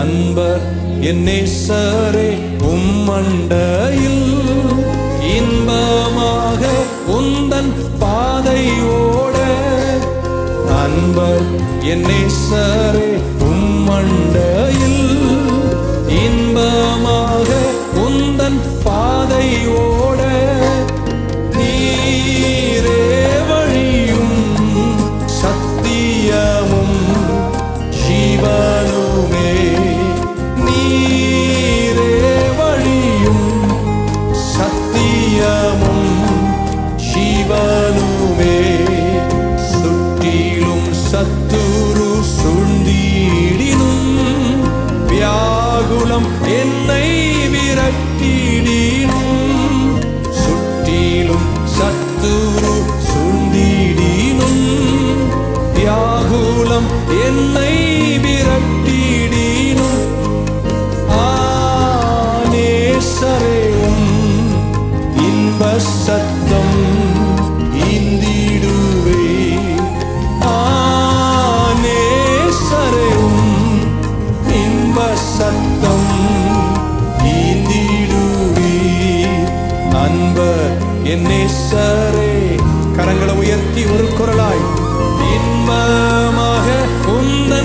அன்பர் என் நேசரே உம்மண்டையில் இன்பமாக உந்தன் பாதை ஓட. அன்பர் என் நேசரே உம்மண்டையில் இன்பமாக உந்தன் பாதை ஓட. ஜீவனுமே சுற்றிலும் சத்துரு சுண்டீடினும் வியாகுலம் என்னை விரட்டிடினும் அன்பர் என் நேசரே கரங்களை உயர்த்தி ஒரு குரலாய். இன்பமாக உந்த